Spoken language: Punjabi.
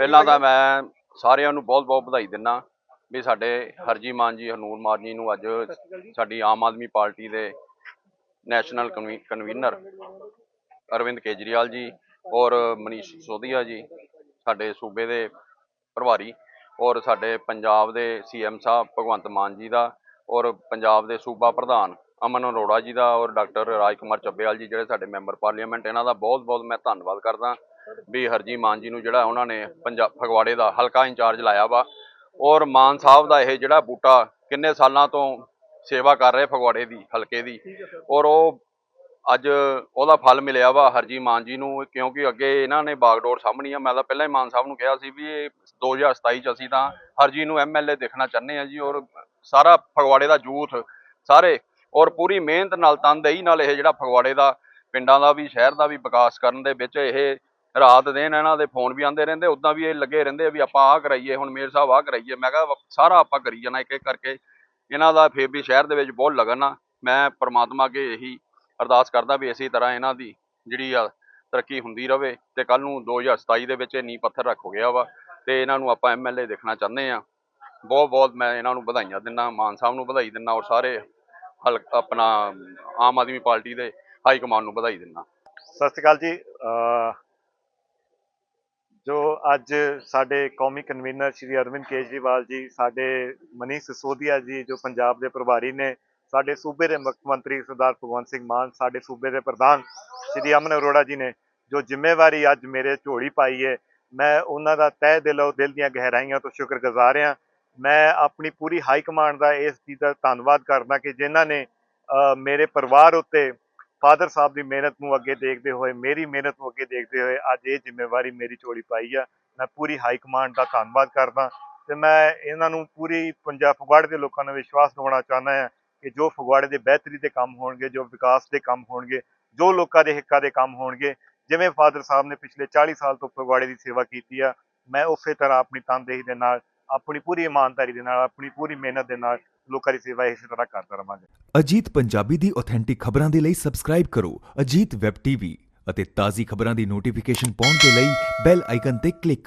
ਪਹਿਲਾਂ ਤਾਂ ਮੈਂ ਸਾਰਿਆਂ ਨੂੰ ਬਹੁਤ-ਬਹੁਤ ਵਧਾਈ ਦਿੰਦਾ ਵੀ ਸਾਡੇ ਹਰਜੀ ਮਾਨ ਜੀ ਹਨੂਰ ਮਾਨ ਜੀ ਨੂੰ ਅੱਜ ਸਾਡੀ ਆਮ ਆਦਮੀ ਪਾਰਟੀ ਦੇ ਨੈਸ਼ਨਲ ਕਨਵੀ- ਕਨਵੀਨਰ ਅਰਵਿੰਦ ਕੇਜਰੀਵਾਲ ਜੀ ਔਰ ਮਨੀਸ਼ ਸਿਸੋਦੀਆ ਜੀ ਸਾਡੇ ਸੂਬੇ ਦੇ ਪ੍ਰਭਾਰੀ ਔਰ ਸਾਡੇ ਪੰਜਾਬ ਦੇ ਸੀਐਮ ਸਾਹਿਬ ਭਗਵੰਤ ਮਾਨ ਜੀ ਦਾ ਔਰ ਪੰਜਾਬ ਦੇ ਸੂਬਾ ਪ੍ਰਧਾਨ ਅਮਨ ਅਰੋੜਾ ਜੀ ਦਾ ਔਰ ਡਾਕਟਰ ਰਾਜ ਕੁਮਾਰ ਚੱਬੇਵਾਲ ਜੀ ਜਿਹੜੇ ਸਾਡੇ ਮੈਂਬਰ ਪਾਰਲੀਮੈਂਟ ਇਹਨਾਂ ਦਾ ਬਹੁਤ-ਬਹੁਤ ਮੈਂ ਧੰਨਵਾਦ ਕਰਦਾ ਵੀ ਹਰਜੀ ਮਾਨ ਜੀ ਨੂੰ ਜਿਹੜਾ ਉਹਨਾਂ ਨੇ ਪੰਜਾਬ ਫਗਵਾੜੇ ਦਾ ਹਲਕਾ ਇੰਚਾਰਜ ਲਾਇਆ ਵਾ। ਔਰ ਮਾਨ ਸਾਹਿਬ ਦਾ ਇਹ ਜਿਹੜਾ ਬੂਟਾ ਕਿੰਨੇ ਸਾਲਾਂ ਤੋਂ ਸੇਵਾ ਕਰ ਰਹੇ ਫਗਵਾੜੇ ਦੀ, ਹਲਕੇ ਦੀ। ਔਰ ਉਹ ਅੱਜ ਉਹਦਾ ਫਲ ਮਿਲਿਆ ਵਾ ਹਰਜੀ ਮਾਨ ਜੀ ਨੂੰ, ਕਿਉਂਕਿ ਅੱਗੇ ਇਹਨਾਂ ਨੇ ਬਾਗਡੋਰ ਸਾਹਮਣੀ ਆ। ਮੈਂ ਤਾਂ ਪਹਿਲਾਂ ਹੀ ਮਾਨ ਸਾਹਿਬ ਨੂੰ ਕਿਹਾ ਸੀ ਵੀ ਇਹ 2027 ਚ ਅਸੀਂ ਤਾਂ ਹਰਜੀ ਨੂੰ ਐਮਐਲਏ ਦੇਖਣਾ ਚਾਹੁੰਦੇ ਆ ਜੀ। ਔਰ ਸਾਰਾ ਫਗਵਾੜੇ ਦਾ ਯੂਥ ਸਾਰੇ, ਔਰ ਪੂਰੀ ਮਿਹਨਤ ਨਾਲ, ਤਨਦੇਹੀ ਨਾਲ ਇਹ ਜਿਹੜਾ ਫਗਵਾੜੇ ਦਾ, ਪਿੰਡਾਂ ਦਾ ਵੀ, ਸ਼ਹਿਰ ਦਾ ਵੀ ਵਿਕਾਸ ਕਰਨ ਦੇ ਵਿੱਚ ਇਹ ਰਾਤ ਦਿਨ ਇਹਨਾਂ ਦੇ ਫੋਨ ਵੀ ਆਉਂਦੇ ਰਹਿੰਦੇ ਉਦਾਂ ਵੀ ਇਹ ਲੱਗੇ ਰਹਿੰਦੇ ਆ ਵੀ ਆਪਾਂ ਆਹ ਕਰਾਈਏ, ਹੁਣ ਮੇਰ ਸਾਹਿਬ ਆਹ ਕਰਾਈਏ। ਮੈਂ ਕਿਹਾ, ਸਾਰਾ ਆਪਾਂ ਕਰੀ ਜਾਣਾ ਇੱਕ ਇੱਕ ਕਰਕੇ। ਇਹਨਾਂ ਦਾ ਫੇਰ ਵੀ ਸ਼ਹਿਰ ਦੇ ਵਿੱਚ ਬਹੁਤ ਲਗਨ ਆ। ਮੈਂ ਪ੍ਰਮਾਤਮਾ ਅੱਗੇ ਇਹੀ ਅਰਦਾਸ ਕਰਦਾ ਵੀ ਇਸੇ ਤਰ੍ਹਾਂ ਇਹਨਾਂ ਦੀ ਜਿਹੜੀ ਆ ਤਰੱਕੀ ਹੁੰਦੀ ਰਵੇ ਤੇ ਕੱਲ ਨੂੰ 2027 ਦੇ ਵਿੱਚ ਇਹ ਨੀਂਹ ਪੱਥਰ ਰੱਖ ਹੋ ਗਿਆ ਵਾ ਤੇ ਇਹਨਾਂ ਨੂੰ ਆਪਾਂ ਐਮਐਲਏ ਦੇਖਣਾ ਚਾਹੁੰਦੇ ਆ। ਬਹੁਤ ਬਹੁਤ ਮੈਂ ਇਹਨਾਂ ਨੂੰ ਵਧਾਈਆਂ ਦਿੰਦਾ, ਮਾਨ ਸਾਹਿਬ ਨੂੰ ਵਧਾਈ ਦਿੰਦਾ ਔਰ ਸਾਰੇ ਹਲ ਆਪਣਾ ਆਮ ਆਦਮੀ ਪਾਰਟੀ ਦੇ ਹਾਈ ਕਮਾਂਡ ਨੂੰ ਵਧਾਈ ਦਿੰਦਾ। ਸਤਿ ਸ਼੍ਰੀ ਅਕਾਲ ਜੀ। ਜੋ ਅੱਜ ਸਾਡੇ ਕੌਮੀ ਕਨਵੀਨਰ ਸ਼੍ਰੀ ਅਰਵਿੰਦ ਕੇਜਰੀਵਾਲ ਜੀ, ਸਾਡੇ ਮਨੀਸ਼ ਸਿਸੋਦੀਆ ਜੀ, ਜੋ ਪੰਜਾਬ ਦੇ ਪ੍ਰਭਾਰੀ ਨੇ, ਸਾਡੇ ਸੂਬੇ ਦੇ ਮੁੱਖ ਮੰਤਰੀ ਸਰਦਾਰ ਭਗਵੰਤ ਸਿੰਘ ਮਾਨ, ਸਾਡੇ ਸੂਬੇ ਦੇ ਪ੍ਰਧਾਨ ਸ਼੍ਰੀ ਅਮਨ ਅਰੋੜਾ ਜੀ ਨੇ, ਜੋ ਜ਼ਿੰਮੇਵਾਰੀ ਅੱਜ ਮੇਰੇ ਝੋਲੀ ਪਾਈ ਹੈ ਮੈਂ ਉਹਨਾਂ ਦਾ ਤਹਿ ਦਿਲੋਂ ਦਿਲ ਦੀਆਂ ਗਹਿਰਾਈਆਂ ਤੋਂ ਸ਼ੁਕਰਗੁਜ਼ਾਰ ਹਾਂ। ਮੈਂ ਆਪਣੀ ਪੂਰੀ ਹਾਈ ਕਮਾਂਡ ਦਾ ਇਸ ਚੀਜ਼ ਦਾ ਧੰਨਵਾਦ ਕਰਦਾ ਕਿ ਜਿਨ੍ਹਾਂ ਨੇ ਮੇਰੇ ਪਰਿਵਾਰ ਉੱਤੇ ਫਾਦਰ ਸਾਹਿਬ ਦੀ ਮਿਹਨਤ ਨੂੰ ਅੱਗੇ ਦੇਖਦੇ ਹੋਏ, ਮੇਰੀ ਮਿਹਨਤ ਨੂੰ ਅੱਗੇ ਦੇਖਦੇ ਹੋਏ ਅੱਜ ਇਹ ਜ਼ਿੰਮੇਵਾਰੀ ਮੇਰੀ ਝੋਲੀ ਪਾਈ ਆ। ਮੈਂ ਪੂਰੀ ਹਾਈ ਕਮਾਂਡ ਦਾ ਧੰਨਵਾਦ ਕਰਦਾ ਤੇ ਮੈਂ ਇਹਨਾਂ ਨੂੰ ਪੂਰੀ ਪੰਜਾਬ ਫਗਵਾੜੇ ਦੇ ਲੋਕਾਂ ਨੂੰ ਵਿਸ਼ਵਾਸ ਦਿਵਾਉਣਾ ਚਾਹੁੰਦਾ ਹਾਂ ਕਿ ਜੋ ਫਗਵਾੜੇ ਦੇ ਬਿਹਤਰੀ ਦੇ ਕੰਮ ਹੋਣਗੇ, ਜੋ ਵਿਕਾਸ ਦੇ ਕੰਮ ਹੋਣਗੇ, ਜੋ ਲੋਕਾਂ ਦੇ ਹਿੱਕਾਂ ਦੇ ਕੰਮ ਹੋਣਗੇ, ਜਿਵੇਂ ਫਾਦਰ ਸਾਹਿਬ ਨੇ ਪਿਛਲੇ 40 ਸਾਲ ਤੋਂ ਫਗਵਾੜੇ ਦੀ ਸੇਵਾ ਕੀਤੀ ਆ, ਮੈਂ ਉਸੇ ਤਰ੍ਹਾਂ ਆਪਣੀ ਤਨਦੇਹੀ ਦੇ ਨਾਲ, ਆਪਣੀ ਪੂਰੀ ਇਮਾਨਦਾਰੀ ਦੇ ਨਾਲ, ਆਪਣੀ ਪੂਰੀ ਮਿਹਨਤ ਦੇ ਨਾਲ ਲੋਕਾਂ ਦੀ ਸੇਵਾ ਇਸੇ ਤਰ੍ਹਾਂ ਕਰਦਾ ਰਵਾਂਗਾ। ਅਜੀਤ ਪੰਜਾਬੀ ਦੀ ਆਥੈਂਟਿਕ ਖਬਰਾਂ ਦੇ ਲਈ ਸਬਸਕ੍ਰਾਈਬ ਕਰੋ, ਅਜੀਤ ਵੈਬ ਟੀਵੀ ਅਤੇ ਤਾਜ਼ੀ ਖਬਰਾਂ ਦੀ ਨੋਟੀਫਿਕੇਸ਼ਨ ਪਾਉਣ ਦੇ ਲਈ ਬੈਲ ਆਈਕਨ ਤੇ ਕਲਿੱਕ